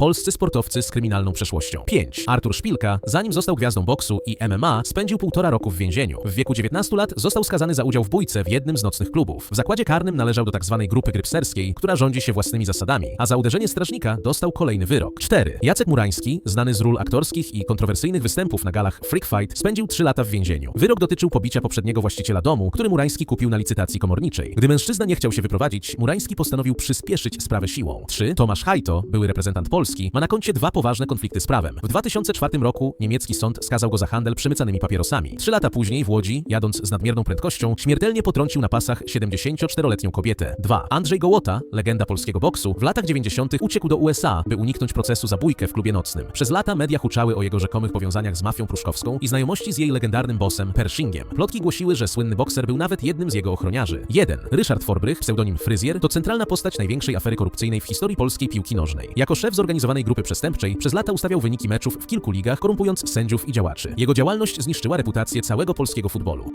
polscy sportowcy z kryminalną przeszłością. 5. Artur Szpilka, zanim został gwiazdą boksu i MMA, spędził półtora roku w więzieniu. W wieku 19 lat został skazany za udział w bójce w jednym z nocnych klubów. W zakładzie karnym należał do tzw. grupy grypserskiej, która rządzi się własnymi zasadami, a za uderzenie strażnika dostał kolejny wyrok. 4. Jacek Murański, znany z ról aktorskich i kontrowersyjnych występów na galach Freak Fight, spędził 3 lata w więzieniu. Wyrok dotyczył pobicia poprzedniego właściciela domu, który Murański kupił na licytacji komorniczej. Gdy mężczyzna nie chciał się wyprowadzić, Murański postanowił przyspieszyć sprawę siłą. 3. Tomasz Hajto, były reprezentant Polski, ma na koncie dwa poważne konflikty z prawem. W 2004 roku niemiecki sąd skazał go za handel przemycanymi papierosami. Trzy lata później w Łodzi, jadąc z nadmierną prędkością, śmiertelnie potrącił na pasach 74-letnią kobietę. 2. Andrzej Gołota, legenda polskiego boksu, w latach 90. uciekł do USA, by uniknąć procesu za bójkę w klubie nocnym. Przez lata media huczały o jego rzekomych powiązaniach z mafią pruszkowską i znajomości z jej legendarnym bossem Pershingiem. Plotki głosiły, że słynny bokser był nawet jednym z jego ochroniarzy. 1. Ryszard Forbrych, pseudonim Fryzjer, to centralna postać największej afery korupcyjnej w historii polskiej piłki nożnej. Jako szef zorganizowanej grupy przestępczej przez lata ustawiał wyniki meczów w kilku ligach, korumpując sędziów i działaczy. Jego działalność zniszczyła reputację całego polskiego futbolu.